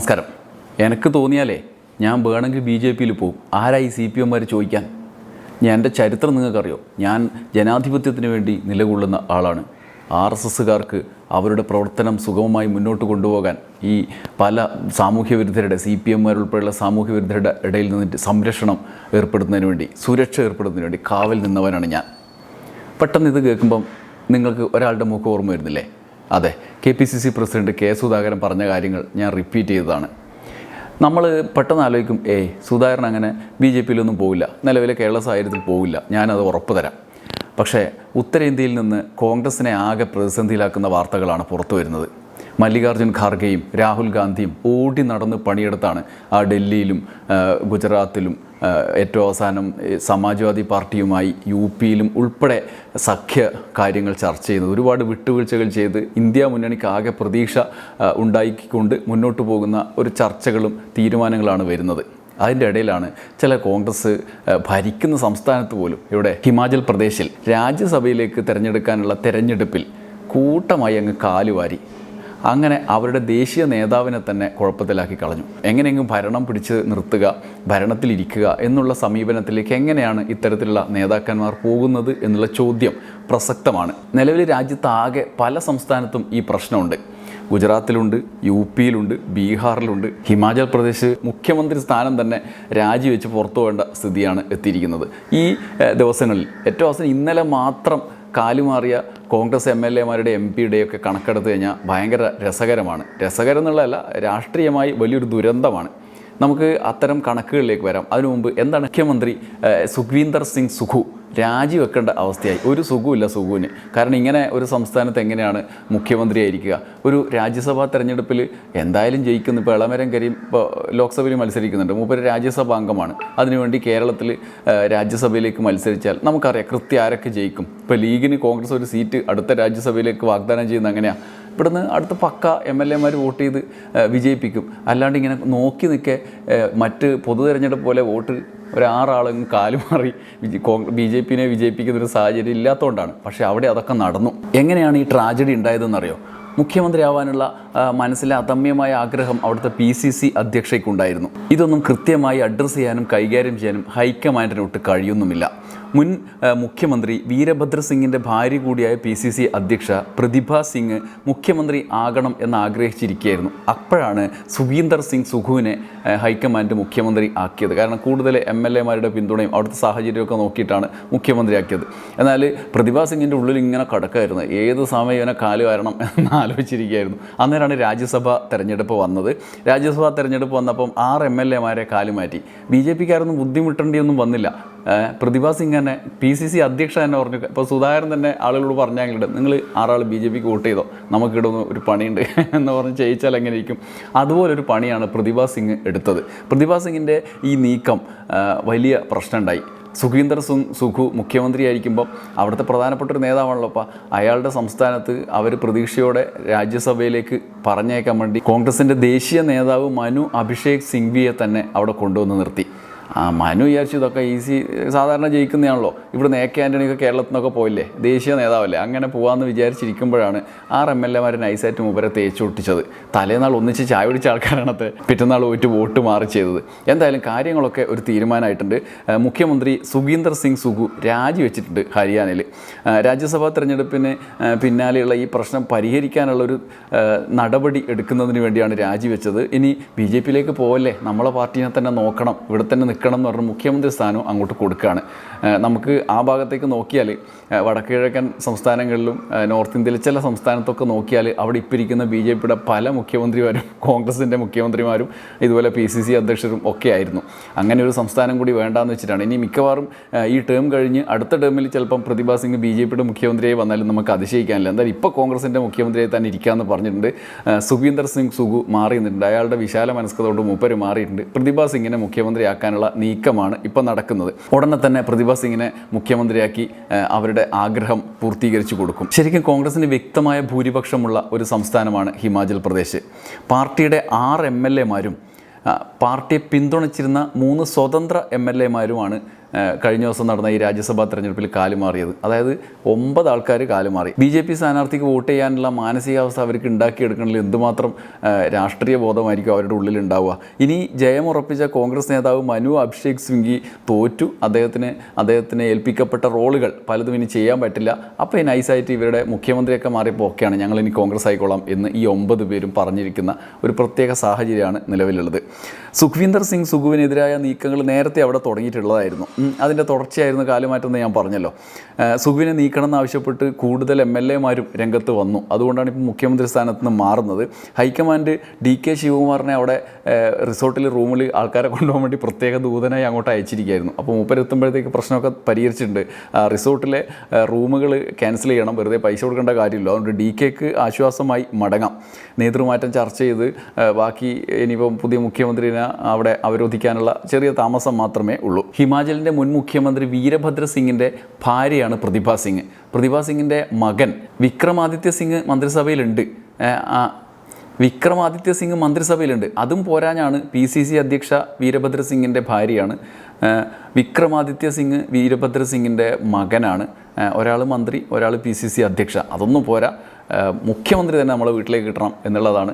നമസ്കാരം. എനിക്ക് തോന്നിയാലേ ഞാൻ വേണമെങ്കിൽ ബി ജെ പിയിൽ പോകും ആരായി സി പി എമ്മാർ ചോദിക്കാൻ? ഞാൻ എന്റെ ചരിത്രം നിങ്ങൾക്കറിയോ? ഞാൻ ജനാധിപത്യത്തിന് വേണ്ടി നിലകൊള്ളുന്ന ആളാണ്. ആർ എസ് എസ്സുകാർക്ക് അവരുടെ പ്രവർത്തനം സുഗമമായി മുന്നോട്ട് കൊണ്ടുപോകാൻ ഈ പല സാമൂഹ്യ വിരുദ്ധരുടെ സി പി എമ്മാർ ഉൾപ്പെടെയുള്ള സാമൂഹ്യ വിരുദ്ധരുടെ ഇടയിൽ നിന്നിട്ട് സംരക്ഷണം ഏർപ്പെടുത്തുന്നതിന് വേണ്ടി സുരക്ഷ ഏർപ്പെടുത്തുന്നതിന് വേണ്ടി കാവൽ നിന്നവനാണ് ഞാൻ. പെട്ടെന്ന് ഇത് കേൾക്കുമ്പം നിങ്ങൾക്ക് ഒരാളുടെ മുഖം ഓർമ്മ വരുന്നില്ലേ? അതെ K P C C president K Sudhakaran പറഞ്ഞ കാര്യങ്ങൾ ഞാൻ റിപ്പീറ്റ് ചെയ്തതാണ്. നമ്മൾ പെട്ടെന്ന് ആലോചിക്കും ഏയ് സുധാകരൻ അങ്ങനെ ബി ജെ പിയിലൊന്നും പോവില്ല. നിലവിലെ കേരള സാഹചര്യത്തിൽ പോവില്ല. ഞാനത് ഉറപ്പ് തരാം. പക്ഷേ ഉത്തരേന്ത്യയിൽ നിന്ന് കോൺഗ്രസിനെ ആകെ പ്രതിസന്ധിയിലാക്കുന്ന വാർത്തകളാണ് പുറത്തു വരുന്നത്. മല്ലികാർജുൻ ഖാർഗെയും രാഹുൽ ഗാന്ധിയും ഓടി നടന്ന് പണിയെടുത്താണ് ആ ഡൽഹിയിലും ഗുജറാത്തിലും ഏറ്റവും അവസാനം സമാജ്വാദി പാർട്ടിയുമായി യു പിയിലും ഉൾപ്പെടെ സഖ്യ കാര്യങ്ങൾ ചർച്ച ചെയ്ത് ഒരുപാട് വിട്ടുവീഴ്ചകൾ ചെയ്ത് ഇന്ത്യ മുന്നണിക്ക് ആകെ പ്രതീക്ഷ ഉണ്ടാക്കിക്കൊണ്ട് മുന്നോട്ട് പോകുന്ന ഒരു ചർച്ചകളും തീരുമാനങ്ങളാണ് വരുന്നത്. അതിന്റെ ഇടയിലാണ് ചില കോൺഗ്രസ് ഭരിക്കുന്ന സംസ്ഥാനത്ത് പോലും ഇവിടെ ഹിമാചൽ പ്രദേശിൽ രാജ്യസഭയിലേക്ക് തിരഞ്ഞെടുക്കാനുള്ള തിരഞ്ഞെടുപ്പിൽ കൂട്ടമായി അങ്ങ് കാലുവാരി അങ്ങനെ അവരുടെ ദേശീയ നേതാവിനെ തന്നെ കുഴപ്പത്തിലാക്കി കളഞ്ഞു. എങ്ങനെയെങ്കിലും ഭരണം പിടിച്ച് നിർത്തുക ഭരണത്തിലിരിക്കുക എന്നുള്ള സമീപനത്തിലേക്ക് എങ്ങനെയാണ് ഇത്തരത്തിലുള്ള നേതാക്കന്മാർ പോകുന്നത് എന്നുള്ള ചോദ്യം പ്രസക്തമാണ്. നിലവിൽ രാജ്യത്താകെ പല സംസ്ഥാനത്തും ഈ പ്രശ്നമുണ്ട്. ഗുജറാത്തിലുണ്ട് യു പിയിലുണ്ട് ബീഹാറിലുണ്ട്. ഹിമാചൽ പ്രദേശ് മുഖ്യമന്ത്രി സ്ഥാനം തന്നെ രാജിവെച്ച് പുറത്തു പോകേണ്ട സ്ഥിതിയാണ് എത്തിയിരിക്കുന്നത്. ഈ ദിവസങ്ങളിൽ ഏറ്റവും അവസാനം ഇന്നലെ മാത്രം കാലുമാറിയ കോൺഗ്രസ് എം എൽ എമാരുടെ എം പിയുടെയൊക്കെ കണക്കെടുത്ത് കഴിഞ്ഞാൽ ഭയങ്കര രസകരമാണ്. രസകരം എന്നുള്ളതല്ല രാഷ്ട്രീയമായി വലിയൊരു ദുരന്തമാണ്. നമുക്ക് അത്തരം കണക്കുകളിലേക്ക് വരാം. അതിനു മുമ്പ് എന്താണ് മുഖ്യമന്ത്രി സുഖ്വീന്ദർ സിംഗ് സുഖു രാജിവെക്കേണ്ട അവസ്ഥയായി. ഒരു സുഖമില്ല സുഖുവിന്. കാരണം ഇങ്ങനെ ഒരു സംസ്ഥാനത്ത് എങ്ങനെയാണ് മുഖ്യമന്ത്രി ആയിരിക്കുക ഒരു രാജ്യസഭാ തെരഞ്ഞെടുപ്പിൽ എന്തായാലും ജയിക്കുന്നു. ഇപ്പോൾ ഇളമരം കരീം ഇപ്പോൾ ലോക്സഭയിൽ മത്സരിക്കുന്നുണ്ട്. മൂപ്പര് രാജ്യസഭാ അംഗമാണ്. അതിനുവേണ്ടി കേരളത്തിൽ രാജ്യസഭയിലേക്ക് മത്സരിച്ചാൽ നമുക്കറിയാം കൃത്യം ആരൊക്കെ ജയിക്കും. ഇപ്പോൾ ലീഗിന് കോൺഗ്രസ് ഒരു സീറ്റ് അടുത്ത രാജ്യസഭയിലേക്ക് വാഗ്ദാനം ചെയ്യുന്ന അങ്ങനെയാണ് ഇവിടുന്ന് അടുത്ത പക്ക എം എൽ എമാർ വോട്ട് ചെയ്ത് വിജയിപ്പിക്കും. അല്ലാണ്ട് ഇങ്ങനെ നോക്കി നിൽക്കെ മറ്റ് പൊതു തിരഞ്ഞെടുപ്പ് പോലെ വോട്ട് ഒരു ആറാളും കാലുമാറി ബി ജെ പിനെ വിജയിപ്പിക്കുന്ന ഒരു സാഹചര്യം ഇല്ലാത്തതുകൊണ്ടാണ് പക്ഷേ അവിടെ അതൊക്കെ നടന്നു. എങ്ങനെയാണ് ഈ ട്രാജഡി ഉണ്ടായതെന്നറിയോ? മുഖ്യമന്ത്രിയാവാനുള്ള മനസ്സിലെ അദമ്യമായ ആഗ്രഹം അവിടുത്തെ പി സി സി അധ്യക്ഷയ്ക്കുണ്ടായിരുന്നു. ഇതൊന്നും കൃത്യമായി അഡ്രസ്സ് ചെയ്യാനും കൈകാര്യം ചെയ്യാനും ഹൈക്കമാൻഡിനൊട്ട് കഴിയുന്നുമില്ല. മുൻ മുഖ്യമന്ത്രി വീരഭദ്ര സിംഗിന്റെ ഭാര്യ കൂടിയായ പി സി സി അധ്യക്ഷ പ്രതിഭ സിംഗ് മുഖ്യമന്ത്രി ആകണം എന്ന് ആഗ്രഹിച്ചിരിക്കുകയായിരുന്നു. അപ്പോഴാണ് സുഖീന്ദർ സിംഗ് സുഖുവിനെ ഹൈക്കമാൻഡ് മുഖ്യമന്ത്രി ആക്കിയത്. കാരണം കൂടുതൽ എം എൽ എമാരുടെ പിന്തുണയും അവിടുത്തെ സാഹചര്യമൊക്കെ നോക്കിയിട്ടാണ് മുഖ്യമന്ത്രി ആക്കിയത്. എന്നാൽ പ്രതിഭ സിംഗിന്റെ ഉള്ളിൽ ഇങ്ങനെ കടക്കായിരുന്നു. ഏത് സമയം ഇവനെ കാൽ വരണം എന്ന് ആലോചിച്ചിരിക്കുകയായിരുന്നു. അന്നേരമാണ് രാജ്യസഭ തെരഞ്ഞെടുപ്പ് വന്നത്. രാജ്യസഭാ തെരഞ്ഞെടുപ്പ് വന്നപ്പം ആറ് എം എൽ എമാരെ കാലുമാറ്റി ബി ജെ പിക്കാരൊന്നും ബുദ്ധിമുട്ടേണ്ടിയൊന്നും വന്നില്ല. പ്രതിഭാ സിംഗ് തന്നെ പി സി സി അധ്യക്ഷ തന്നെ പറഞ്ഞു. ഇപ്പോൾ സുധാകരൻ തന്നെ ആളുകളോട് പറഞ്ഞാൽ നിങ്ങൾ ആറാൾ ബി ജെ പിക്ക് വോട്ട് ചെയ്തോ? നമുക്കിവിടെ ഒരു പണിയുണ്ട്. എന്ന് പറഞ്ഞ് ചെയ്യിച്ചാൽ എങ്ങനെ ഇരിക്കും? അതുപോലൊരു പണിയാണ് പ്രതിഭ സിംഗ് എടുത്തത്. പ്രതിഭ സിംഗിന്റെ ഈ നീക്കം വലിയ പ്രശ്നമുണ്ടായി. സുഖീന്ദർ സിംഗ് സുഖു മുഖ്യമന്ത്രിയായിരിക്കുമ്പോൾ അവിടുത്തെ പ്രധാനപ്പെട്ട ഒരു നേതാവാണല്ലോ. അപ്പം അയാളുടെ സംസ്ഥാനത്ത് അവർ പ്രതീക്ഷയോടെ രാജ്യസഭയിലേക്ക് പറഞ്ഞേക്കാൻ വേണ്ടി കോൺഗ്രസിന്റെ ദേശീയ നേതാവ് മനു അഭിഷേക് സിംഗ്വിയെ തന്നെ അവിടെ കൊണ്ടുവന്ന് നിർത്തി. ആ മനു വിചാരിച്ചു ഇതൊക്കെ ഈസി സാധാരണ ജയിക്കുന്നതാണല്ലോ. ഇവിടുന്ന് എ കെ ആന്റണിയൊക്കെ കേരളത്തിൽ നിന്നൊക്കെ പോയില്ലേ? ദേശീയ നേതാവല്ലേ? അങ്ങനെ പോകാമെന്ന് വിചാരിച്ചിരിക്കുമ്പോഴാണ് ആറ് എം എൽ എമാരെ നൈസായിട്ട് മുമ്പരെ തേച്ച് ഒട്ടിച്ചത്. തലേനാൾ ഒന്നിച്ച് ചായ പിടിച്ച ആൾക്കാരാണത്. പിറ്റന്നാൾ പോയിട്ട് വോട്ട് മാറി ചെയ്തത്. എന്തായാലും കാര്യങ്ങളൊക്കെ ഒരു തീരുമാനമായിട്ടുണ്ട്. മുഖ്യമന്ത്രി സുഖീന്ദർ സിംഗ് സുഖു രാജിവെച്ചിട്ടുണ്ട് ഹരിയാനയിൽ രാജ്യസഭാ തെരഞ്ഞെടുപ്പിന് പിന്നാലെയുള്ള ഈ പ്രശ്നം പരിഹരിക്കാനുള്ള ഒരു നടപടി എടുക്കുന്നതിന് വേണ്ടിയാണ് രാജിവെച്ചത്. ഇനി ബി ജെ പിയിലേക്ക് പോകല്ലേ നമ്മളെ പാർട്ടിനെ തന്നെ നോക്കണം. ഇവിടെ തന്നെ നിൽക്കണം എന്ന് പറഞ്ഞ മുഖ്യമന്ത്രി സ്ഥാനവും അങ്ങോട്ട് കൊടുക്കുകയാണ്. നമുക്ക് ആ ഭാഗത്തേക്ക് നോക്കിയാൽ വടക്കുകിഴക്കൻ സംസ്ഥാനങ്ങളിലും നോർത്ത് ഇന്ത്യയിലെ ചില സംസ്ഥാനത്തൊക്കെ നോക്കിയാൽ അവിടെ ഇപ്പിരിക്കുന്ന ബി ജെ പിയുടെ പല മുഖ്യമന്ത്രിമാരും കോൺഗ്രസിന്റെ മുഖ്യമന്ത്രിമാരും ഇതുപോലെ പി സി സി അധ്യക്ഷരും ഒക്കെ ആയിരുന്നു. അങ്ങനെ ഒരു സംസ്ഥാനം കൂടി വേണ്ടാന്ന് വെച്ചിട്ടാണ്. ഇനി മിക്കവാറും ഈ ടേം കഴിഞ്ഞ് അടുത്ത ടേമിൽ ചിലപ്പം പ്രതിഭാ സിംഗ് ബി ജെ പിയുടെ മുഖ്യമന്ത്രിയായി വന്നാലും നമുക്ക് അതിശയിക്കാനില്ല. എന്തായാലും ഇപ്പോൾ കോൺഗ്രസിന്റെ മുഖ്യമന്ത്രിയായി തന്നെ ഇരിക്കാമെന്ന് പറഞ്ഞിട്ടുണ്ട്. സുഖീന്ദർ സിംഗ് സുഖു മാറി നിന്നിട്ടുണ്ട് അയാളുടെ വിശാല മനസ്കതോട് മൂപ്പര് മാറിയിട്ടുണ്ട്. പ്രതിഭ സിംഗിനെ മുഖ്യമന്ത്രിയാക്കാനുള്ള നീക്കമാണ് ഇപ്പം നടക്കുന്നത്. ഉടനെ തന്നെ പ്രതിഭ സിംഗിനെ മുഖ്യമന്ത്രിയാക്കി അവരുടെ ആഗ്രഹം പൂർത്തീകരിച്ചു കൊടുക്കും. ശരിക്കും കോൺഗ്രസിന് വ്യക്തമായ ഭൂരിപക്ഷമുള്ള ഒരു സംസ്ഥാനമാണ് ഹിമാചൽ പ്രദേശ്. പാർട്ടിയുടെ ആറ് എം എൽ എമാരും പാർട്ടിയെ പിന്തുണച്ചിരുന്ന മൂന്ന് സ്വതന്ത്ര എം എൽ എമാരുമാണ് കഴിഞ്ഞ ദിവസം നടന്ന ഈ രാജ്യസഭാ തെരഞ്ഞെടുപ്പിൽ കാലുമാറിയത് അതായത് ഒമ്പത് ആൾക്കാർ കാലുമാറി ബി ജെ പി സ്ഥാനാർത്ഥിക്ക് വോട്ട് ചെയ്യാനുള്ള മാനസികാവസ്ഥ അവർക്ക് ഉണ്ടാക്കിയെടുക്കണമെങ്കിൽ എന്തുമാത്രം രാഷ്ട്രീയ ബോധമായിരിക്കും അവരുടെ ഉള്ളിൽ ഉണ്ടാവുക ഇനി ജയമുറപ്പിച്ച കോൺഗ്രസ് നേതാവ് മനു അഭിഷേക് സിംഗി തോറ്റു. അദ്ദേഹത്തിന് അദ്ദേഹത്തിന് ഏൽപ്പിക്കപ്പെട്ട റോളുകൾ പലതും ഇനി ചെയ്യാൻ പറ്റില്ല. അപ്പോൾ ഈ നൈസായിട്ട് ഇവരുടെ മുഖ്യമന്ത്രിയൊക്കെ മാറിയപ്പോൾ ഓക്കെയാണ് ഞങ്ങൾ ഇനി കോൺഗ്രസ് ആയിക്കോളാം എന്ന് ഈ ഒമ്പത് പേരും പറഞ്ഞിരിക്കുന്ന ഒരു പ്രത്യേക സാഹചര്യമാണ് നിലവിലുള്ളത്. സുഖ്വീന്ദർ സിംഗ് സുഖുവിനെതിരായ നീക്കങ്ങൾ നേരത്തെ അവിടെ തുടങ്ങിയിട്ടുള്ളതായിരുന്നു. അതിന്റെ തുടർച്ചയായിരുന്നു കാലുമാറ്റം ഞാൻ പറഞ്ഞല്ലോ. സുഖുവിനെ നീക്കണം എന്നാവശ്യപ്പെട്ട് കൂടുതൽ എം എൽ എമാരും രംഗത്ത് വന്നു. അതുകൊണ്ടാണ് ഇപ്പോൾ മുഖ്യമന്ത്രി സ്ഥാനത്ത് നിന്ന് മാറുന്നത്. ഹൈക്കമാൻഡ് ഡി കെ ശിവകുമാറിനെ അവിടെ റിസോർട്ടിൽ റൂമിൽ ആൾക്കാരെ കൊണ്ടുപോകാൻ വേണ്ടി പ്രത്യേക ദൂതനായി അങ്ങോട്ട് അയച്ചിരിക്കുകയായിരുന്നു. അപ്പോൾ മൂപ്പരെത്തുമ്പോഴത്തേക്ക് പ്രശ്നമൊക്കെ പരിഹരിച്ചിട്ടുണ്ട്. റിസോർട്ടിലെ റൂമുകൾ ക്യാൻസൽ ചെയ്യണം. വെറുതെ പൈസ കൊടുക്കേണ്ട കാര്യമില്ല. അതുകൊണ്ട് ഡി കെക്ക് ആശ്വാസമായി മടങ്ങാം. നേതൃമാറ്റം ചർച്ച ചെയ്ത് ബാക്കി ഇനിയിപ്പം പുതിയ മുഖ്യമന്ത്രിനെ അവിടെ അവരോധിക്കാനുള്ള ചെറിയ താമസം മാത്രമേ ഉള്ളൂ. ഹിമാചലിന്റെ മുൻ മുഖ്യമന്ത്രി വീരഭദ്ര സിംഗിന്റെ ഭാര്യയാണ് പ്രതിഭ സിംഗ്. പ്രതിഭ സിംഗിന്റെ മകൻ വിക്രമാദിത്യ സിംഗ് മന്ത്രിസഭയിലുണ്ട്. വിക്രമാദിത്യ സിംഗ് മന്ത്രിസഭയിലുണ്ട്. അതും പോരാഞ്ഞാണ് പി സി സി അധ്യക്ഷ വീരഭദ്ര സിംഗിന്റെ ഭാര്യയാണ്. വിക്രമാദിത്യ സിംഗ് വീരഭദ്ര സിംഗിന്റെ മകനാണ്. ഒരാൾ മന്ത്രി ഒരാൾ പി സി സി അധ്യക്ഷ. അതൊന്നും പോരാ. മുഖ്യമന്ത്രി തന്നെ നമ്മളെ വീട്ടിലേക്ക് കിട്ടണം എന്നുള്ളതാണ്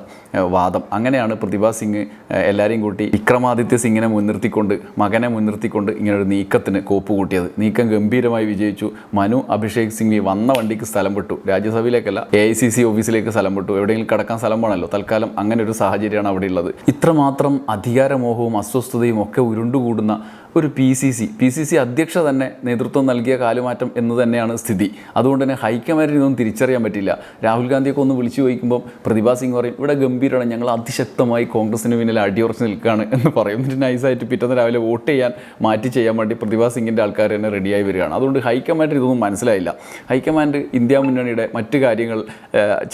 വാദം. അങ്ങനെയാണ് പ്രതിഭാ സിംഗ് എല്ലാവരെയും കൂട്ടി വിക്രമാദിത്യ സിംഗിനെ മുൻനിർത്തിക്കൊണ്ട് മകനെ മുൻനിർത്തിക്കൊണ്ട് ഇങ്ങനൊരു നീക്കത്തിന് കോപ്പ് കൂട്ടിയത്. നീക്കം ഗംഭീരമായി വിജയിച്ചു. മനു അഭിഷേക് സിംഗ് വന്ന വണ്ടിക്ക് സ്ഥലം വിട്ടു രാജ്യസഭയിലേക്കല്ല എ ഐ സി സി ഓഫീസിലേക്ക് സ്ഥലം വിട്ടു എവിടെയെങ്കിലും കിടക്കാൻ സ്ഥലം വേണമല്ലോ തൽക്കാലം അങ്ങനെ ഒരു സാഹചര്യമാണ് അവിടെ ഉള്ളത്. ഇത്രമാത്രം അധികാരമോഹവും അസ്വസ്ഥതയും ഒക്കെ ഉരുണ്ടുകൂടുന്ന ഒരു P C C C. P C C അധ്യക്ഷ തന്നെ നേതൃത്വം നൽകിയ കാലുമാറ്റം എന്ന് തന്നെയാണ് സ്ഥിതി. അതുകൊണ്ട് തന്നെ ഹൈക്കമാൻഡിന് ഇതൊന്നും തിരിച്ചറിയാൻ പറ്റില്ല. രാഹുൽ ഗാന്ധിയൊക്കെ ഒന്ന് വിളിച്ചു ചോദിക്കുമ്പോൾ പ്രതിഭാ സിംഗ് പറയും ഇവിടെ ഗംഭീരമാണ് ഞങ്ങൾ അതിശക്തമായി കോൺഗ്രസിന് പിന്നിൽ അടിയുറച്ച് നിൽക്കുകയാണ് എന്ന് പറയും. എന്നിട്ട് നൈസായിട്ട് പിറ്റേന്ന് രാവിലെ വോട്ട് ചെയ്യാൻ മാറ്റി ചെയ്യാൻ വേണ്ടി പ്രതിഭാ സിംഗിന്റെ ആൾക്കാർ തന്നെ റെഡിയായി വരികയാണ്. അതുകൊണ്ട് ഹൈക്കമാൻഡിന് ഇതൊന്നും മനസ്സിലായില്ല. ഹൈക്കമാൻഡ് ഇന്ത്യ മുന്നണിയുടെ മറ്റു കാര്യങ്ങൾ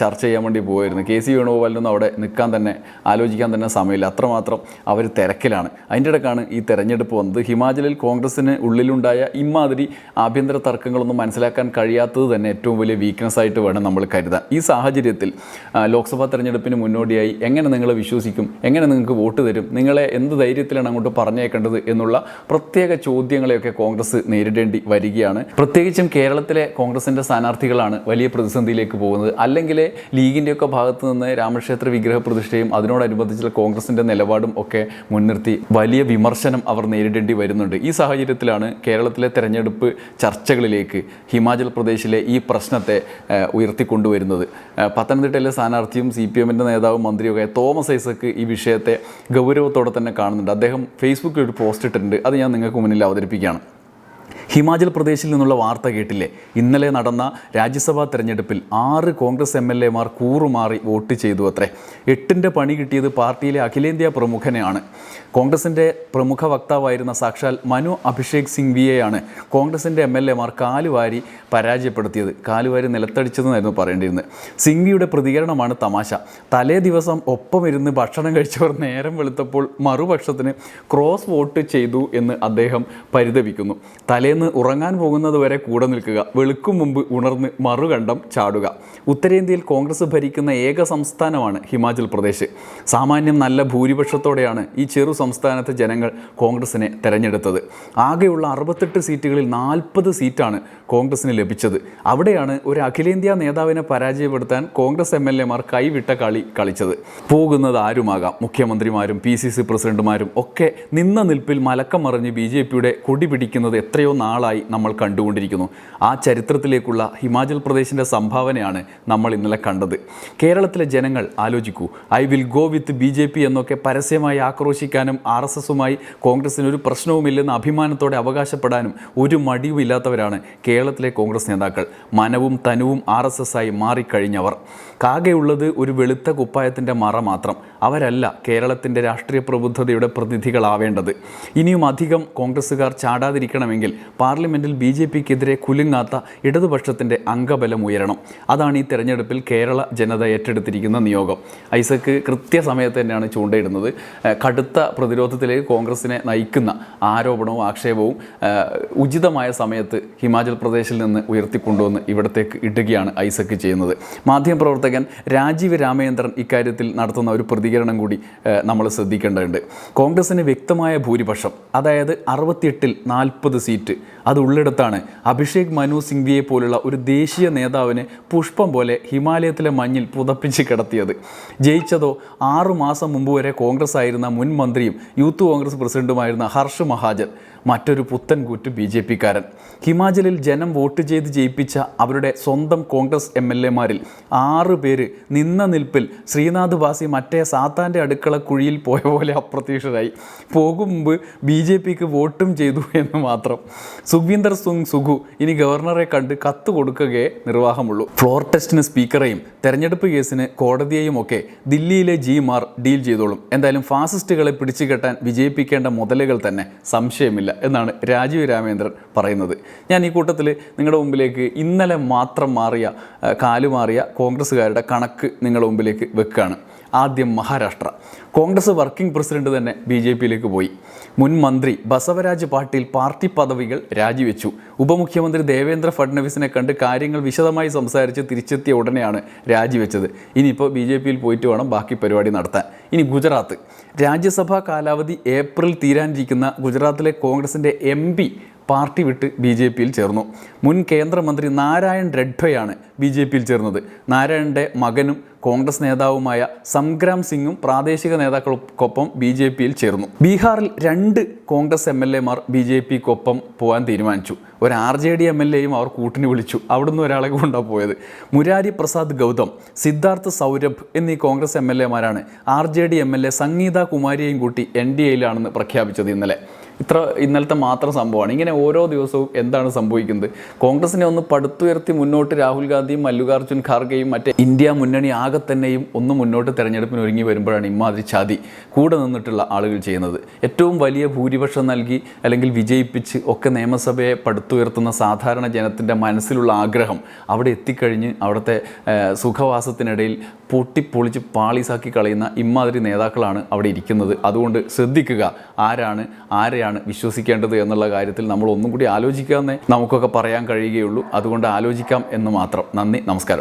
ചർച്ച ചെയ്യാൻ വേണ്ടി പോയിരുന്നു കെ സി വേണുഗോപാലിനൊന്നും അവിടെ നിൽക്കാൻ തന്നെ ആലോചിക്കാൻ തന്നെ സമയമില്ല. അത്രമാത്രം അവർ തിരക്കിലാണ്. അതിന്റെ ഇടക്കാണ് ഈ തെരഞ്ഞെടുപ്പ് വന്നത്. ഹിമാചലിൽ കോൺഗ്രസിന് ഉള്ളിലുണ്ടായ ഇമാതിരി ആഭ്യന്തര തർക്കങ്ങളൊന്നും മനസ്സിലാക്കാൻ കഴിയാത്തത് തന്നെ ഏറ്റവും വലിയ വീക്ക്നെസ് ആയിട്ട് വേണം നമ്മൾ കരുതാൻ. ഈ സാഹചര്യത്തിൽ ലോക്സഭാ തെരഞ്ഞെടുപ്പിന് മുന്നോടിയായി എങ്ങനെ നിങ്ങളെ വിശ്വസിക്കും? എങ്ങനെ നിങ്ങൾക്ക് വോട്ട് തരും? നിങ്ങളെ എന്ത് ധൈര്യത്തിലാണ് അങ്ങോട്ട് പറഞ്ഞേക്കേണ്ടത് എന്നുള്ള പ്രത്യേക ചോദ്യങ്ങളെയൊക്കെ കോൺഗ്രസ് നേരിടേണ്ടി വരികയാണ്. പ്രത്യേകിച്ചും കേരളത്തിലെ കോൺഗ്രസിന്റെ സ്ഥാനാർത്ഥികളാണ് വലിയ പ്രതിസന്ധിയിലേക്ക് പോകുന്നത്. അല്ലെങ്കിൽ ലീഗിന്റെയൊക്കെ ഭാഗത്ത് നിന്ന് രാമക്ഷേത്ര വിഗ്രഹ പ്രതിഷ്ഠയും അതിനോടനുബന്ധിച്ചുള്ള കോൺഗ്രസിന്റെ നിലപാടും ഒക്കെ മുൻനിർത്തി വലിയ വിമർശനം അവർ നേരിടേണ്ടി വരുന്നുണ്ട്. ഈ സാഹചര്യത്തിലാണ് കേരളത്തിലെ തെരഞ്ഞെടുപ്പ് ചർച്ചകളിലേക്ക് ഹിമാചൽ പ്രദേശിലെ ഈ പ്രശ്നത്തെ ഉയർത്തിക്കൊണ്ടുവരുന്നത്. പത്തനംതിട്ടയിലെ സ്ഥാനാർത്ഥിയും സി പി എമ്മിന്റെ നേതാവും മന്ത്രിയൊക്കെ തോമസ് ഐസക്ക് ഈ വിഷയത്തെ ഗൗരവത്തോടെ തന്നെ കാണുന്നുണ്ട്. അദ്ദേഹം ഫേസ്ബുക്കിൽ ഒരു പോസ്റ്റ് ഇട്ടിട്ടുണ്ട്. അത് ഞാൻ നിങ്ങൾക്ക് മുന്നിൽ അവതരിപ്പിക്കുകയാണ്. ഹിമാചൽ പ്രദേശിൽ നിന്നുള്ള വാർത്ത കേട്ടില്ലേ? ഇന്നലെ നടന്ന രാജ്യസഭാ തെരഞ്ഞെടുപ്പിൽ ആറ് കോൺഗ്രസ് എം എൽ എമാർ കൂറുമാറി വോട്ട് ചെയ്തു അത്രേ. എട്ടിന്റെ പണി കിട്ടിയത് പാർട്ടിയിലെ അഖിലേന്ത്യാ പ്രമുഖനെയാണ്. കോൺഗ്രസിന്റെ പ്രമുഖ വക്താവായിരുന്ന സാക്ഷാൽ മനു അഭിഷേക് സിംഗ്വിയെയാണ് കോൺഗ്രസിന്റെ എം എൽ എമാർ കാലുവാരി പരാജയപ്പെടുത്തിയത്. കാലുവാരി നിലത്തടിച്ചതെന്നായിരുന്നു പറയേണ്ടിയിരുന്നത്. സിംഗ്വിയുടെ പ്രതികരണമാണ് തമാശ. തലേ ദിവസം ഒപ്പമിരുന്ന് ഭക്ഷണം കഴിച്ചവർ നേരം വെളുത്തപ്പോൾ മറുപക്ഷത്തിന് ക്രോസ് വോട്ട് ചെയ്തു എന്ന് അദ്ദേഹം പരിതപിക്കുന്നു. തലേന്ന് ഉറങ്ങാൻ പോകുന്നത് വരെ കൂടെ നിൽക്കുക. വെളുക്കും മുമ്പ് ഉണർന്ന് മറുകണ്ടം ചാടുക. ഉത്തരേന്ത്യയിൽ കോൺഗ്രസ് ഭരിക്കുന്ന ഏക സംസ്ഥാനമാണ് ഹിമാചൽ പ്രദേശ്. സാമാന്യം നല്ല ഭൂരിപക്ഷത്തോടെയാണ് ഈ ചെറു സംസ്ഥാനത്തെ ജനങ്ങൾ കോൺഗ്രസിനെ തെരഞ്ഞെടുത്തത്. ആകെയുള്ള അറുപത്തെട്ട് സീറ്റുകളിൽ നാൽപ്പത് സീറ്റാണ് കോൺഗ്രസിന് ലഭിച്ചത്. അവിടെയാണ് ഒരു അഖിലേന്ത്യാ നേതാവിനെ പരാജയപ്പെടുത്താൻ കോൺഗ്രസ് എം എൽ എമാർ കൈവിട്ട കളി കളിച്ചത്. പോകുന്നത് ആരുമാകാം? മുഖ്യമന്ത്രിമാരും പി സി സി പ്രസിഡന്റുമാരും ഒക്കെ നിന്ന നിൽപ്പിൽ മലക്കം മറിഞ്ഞ് ബി ജെ പിയുടെ കൊടി പിടിക്കുന്നത് എത്രയോ നാളായി നമ്മൾ കണ്ടുകൊണ്ടിരിക്കുന്നു. ആ ചരിത്രത്തിലേക്കുള്ള ഹിമാചൽ പ്രദേശിന്റെ സംഭാവനയാണ് നമ്മൾ ഇന്നലെ കണ്ടത്. കേരളത്തിലെ ജനങ്ങൾ ആലോചിക്കൂ I will go with B J P എന്നൊക്കെ പരസ്യമായി ആക്രോശിക്കാനും ആർ എസ് എസുമായി കോൺഗ്രസിന് ഒരു പ്രശ്നവുമില്ലെന്ന് അഭിമാനത്തോടെ അവകാശപ്പെടാനും ഒരു മടിയുമില്ലാത്തവരാണ് കേരളത്തിലെ കോൺഗ്രസ് നേതാക്കൾ. മനവും തനുവും ആർ എസ് എസ് ആയി മാറിക്കഴിഞ്ഞവർ. കാകെയുള്ളത് ഒരു വെളുത്ത കുപ്പായത്തിന്റെ മറ മാത്രം. അവരല്ല കേരളത്തിന്റെ രാഷ്ട്രീയ പ്രബുദ്ധതയുടെ പ്രതിനിധികളാവേണ്ടത്. ഇനിയും അധികം കോൺഗ്രസ്സുകാർ ചാടാതിരിക്കണമെങ്കിൽ പാർലമെന്റിൽ ബി ജെ പിക്കെതിരെ കുലുങ്ങാത്ത ഇടതുപക്ഷത്തിന്റെ അംഗബലം ഉയരണം അതാണ് ഈ തെരഞ്ഞെടുപ്പിൽ കേരള ജനത ഏറ്റെടുത്തിരിക്കുന്ന നിയോഗം. ഐസക്ക് കൃത്യസമയത്ത് തന്നെയാണ് ചൂണ്ടയിടുന്നത്. കടുത്ത പ്രതിരോധത്തിലേക്ക് കോൺഗ്രസിനെ നയിക്കുന്ന ആരോപണവും ആക്ഷേപവും ഉചിതമായ സമയത്ത് ഹിമാചൽ പ്രദേശിൽ നിന്ന് ഉയർത്തിക്കൊണ്ടുവന്ന് ഇവിടത്തേക്ക് ഇടുകയാണ് ഐസക്ക് ചെയ്യുന്നത്. മാധ്യമപ്രവർത്തകൻ രാജീവ് രാമചന്ദ്രൻ ഇക്കാര്യത്തിൽ നടത്തുന്ന ഒരു പ്രതികരണം കൂടി നമ്മൾ ശ്രദ്ധിക്കേണ്ടതുണ്ട്. കോൺഗ്രസിന് വ്യക്തമായ ഭൂരിപക്ഷം അതായത് അറുപത്തിയെട്ടിൽ നാൽപ്പത് സീറ്റ് അത് ഉള്ളിടത്താണ്. അഭിഷേക് മനു സിംഗ്വിയെ പോലുള്ള ഒരു ദേശീയ നേതാവിനെ പുഷ്പം പോലെ ഹിമാലയത്തിലെ മഞ്ഞിൽ പുതപ്പിച്ച് കിടത്തിയത്. ജയിച്ചതോ ആറുമാസം മുമ്പ് വരെ കോൺഗ്രസ് ആയിരുന്ന മുൻ മന്ത്രിയും യൂത്ത് കോൺഗ്രസ് പ്രസിഡന്റുമായിരുന്ന ഹർഷ് മഹാജൻ മറ്റൊരു പുത്തൻ കൂറ്റ് ബി ജെ പിക്കാരൻ. ഹിമാചലിൽ ജനം വോട്ട് ചെയ്ത് ജയിപ്പിച്ച അവരുടെ സ്വന്തം കോൺഗ്രസ് എം എൽ എമാരിൽ ആറ് പേര് നിന്ന നിൽപ്പിൽ ശ്രീനാഥ് ബാസി മറ്റേ സാത്താന്റെ അടുക്കള കുഴിയിൽ പോയ പോലെ അപ്രത്യക്ഷരായി പോകും മുമ്പ് ബി ജെ പിക്ക് വോട്ടും ചെയ്തു എന്ന് മാത്രം. സുഖ്വീന്ദർ സിംഗ് സുഖു ഇനി ഗവർണറെ കണ്ട് കത്ത് കൊടുക്കുകയേ നിർവാഹമുള്ളൂ. ഫ്ലോർ ടെസ്റ്റിന് സ്പീക്കറെയും തെരഞ്ഞെടുപ്പ് കേസിന് കോടതിയെയും ഒക്കെ ദില്ലിയിലെ ജി മാർ ഡീൽ ചെയ്തോളും. എന്തായാലും ഫാസിസ്റ്റുകളെ പിടിച്ചു കെട്ടാൻ വിജയിപ്പിക്കേണ്ട മുതലുകൾ തന്നെ സംശയമില്ല എന്നാണ് രാജീവ് രാമേന്ദ്രൻ പറയുന്നത്. ഞാൻ ഈ കൂട്ടത്തിൽ നിങ്ങളുടെ മുമ്പിലേക്ക് ഇന്നലെ മാത്രം മാറിയ കാലു കാലുമാറിയ കോൺഗ്രസ്സുകാരുടെ കണക്ക് നിങ്ങളുടെ മുമ്പിലേക്ക് വെക്കുകയാണ് ആദ്യം മഹാരാഷ്ട്ര. കോൺഗ്രസ് വർക്കിംഗ് പ്രസിഡന്റ് തന്നെ ബി ജെ പിയിലേക്ക് പോയി. മുൻ മന്ത്രി ബസവരാജ് പാട്ടീൽ പാർട്ടി പദവികൾ രാജിവെച്ചു. ഉപമുഖ്യമന്ത്രി ദേവേന്ദ്ര ഫഡ്നവിസിനെ കണ്ട് കാര്യങ്ങൾ വിശദമായി സംസാരിച്ച് തിരിച്ചെത്തിയ ഉടനെയാണ് രാജിവെച്ചത്. ഇനിയിപ്പോൾ ബി ജെ പിയിൽ പോയിട്ട് വേണം ബാക്കി പരിപാടി നടത്താൻ. ഇനി ഗുജറാത്ത്. രാജ്യസഭാ കാലാവധി ഏപ്രിൽ തീരാനിരിക്കുന്ന ഗുജറാത്തിലെ കോൺഗ്രസിന്റെ എം പാർട്ടി വിട്ട് ബി ജെ പിയിൽ ചേർന്നു. മുൻ കേന്ദ്രമന്ത്രി നാരായൺ റെഡ്ഡയാണ് ബി ജെ പിയിൽ ചേർന്നത്. നാരായണന്റെ മകനും കോൺഗ്രസ് നേതാവുമായ സംഗ്രാം സിംഗും പ്രാദേശിക നേതാക്കൾക്കൊപ്പം ബി ജെ പിയിൽ ചേർന്നു. ബീഹാറിൽ രണ്ട് കോൺഗ്രസ് എം എൽ എമാർ ബി ജെ പിക്കൊപ്പം പോകാൻ തീരുമാനിച്ചു. ഒരു R J D M L എയും അവർ കൂട്ടിന് വിളിച്ചു. അവിടുന്ന് ഒരാളെ കൊണ്ടാണ് പോയത്. മുരാരി പ്രസാദ് ഗൗതം സിദ്ധാർത്ഥ് സൗരഭ് എന്നീ Congress M L എമാരാണ് R J D M L A Sangeeta കുമാരിയെയും കൂട്ടി എൻ ഡി എയിലാണെന്ന് പ്രഖ്യാപിച്ചത് ഇന്നലെ. ഇത്ര ഇന്നലത്തെ മാത്രം സംഭവമാണ്. ഇങ്ങനെ ഓരോ ദിവസവും എന്താണ് സംഭവിക്കുന്നത്? കോൺഗ്രസിനെ ഒന്ന് പടുത്തുയർത്തി മുന്നോട്ട് രാഹുൽ ഗാന്ധിയും മല്ലികാർജുൻ ഖാർഗെയും മറ്റേ ഇന്ത്യ മുന്നണി ആകെ തന്നെയും ഒന്ന് മുന്നോട്ട് തെരഞ്ഞെടുപ്പിന് ഒരുങ്ങി വരുമ്പോഴാണ് ഇമാതിരി ചതി. കൂടെ നിന്നിട്ടുള്ള ആളുകൾ ചെയ്യുന്നത്. ഏറ്റവും വലിയ ഭൂരിപക്ഷം നൽകി അല്ലെങ്കിൽ വിജയിപ്പിച്ച് ഒക്കെ നിയമസഭയെ പടുത്തുയർത്തുന്ന സാധാരണ ജനത്തിന്റെ മനസ്സിലുള്ള ആഗ്രഹം അവിടെ എത്തിക്കഴിഞ്ഞ് അവിടുത്തെ സുഖവാസത്തിനിടയിൽ പൊട്ടിപ്പൊളിച്ച് പാളീസാക്കി കളയുന്ന ഇമ്മാതിരി നേതാക്കളാണ് അവിടെ ഇരിക്കുന്നത്. അതുകൊണ്ട് ശ്രദ്ധിക്കുക ആരാണ് ആരെയാണ് വിശ്വസിക്കേണ്ടത് എന്നുള്ള കാര്യത്തിൽ നമ്മൾ ഒന്നും കൂടി ആലോചിക്കാമെന്നേ നമുക്കൊക്കെ പറയാൻ കഴിയുകയുള്ളൂ. അതുകൊണ്ട് ആലോചിക്കാം എന്ന് മാത്രം. നന്ദി നമസ്കാരം.